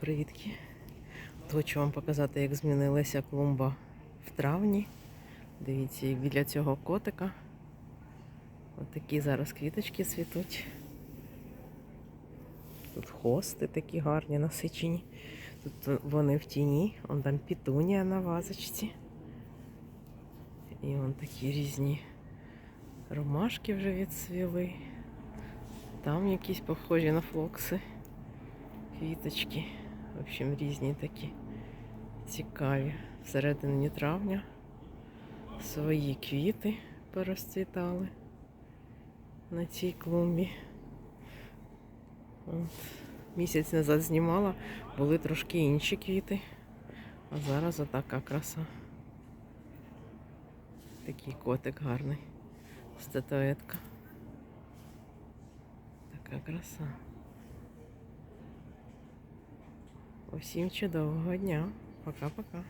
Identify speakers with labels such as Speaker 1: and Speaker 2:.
Speaker 1: Привітки. Хочу вам показати, як змінилася клумба в травні. Дивіться, біля цього котика. От такі зараз квіточки цвітуть. Тут хости такі гарні, насичені. Тут вони в тіні, он там пітунія на вазочці. І вон такі різні ромашки вже відцвіли. Там якісь похожі на флокси. Квіточки. В общем, різні такі цікаві. Всередині травня свої квіти порозцвітали на цій клумбі. От. Місяць назад знімала, були трошки інші квіти. А зараз отака краса. Такий котик гарний. Статуетка. Така краса. Усім чудового дня. Пока-пока.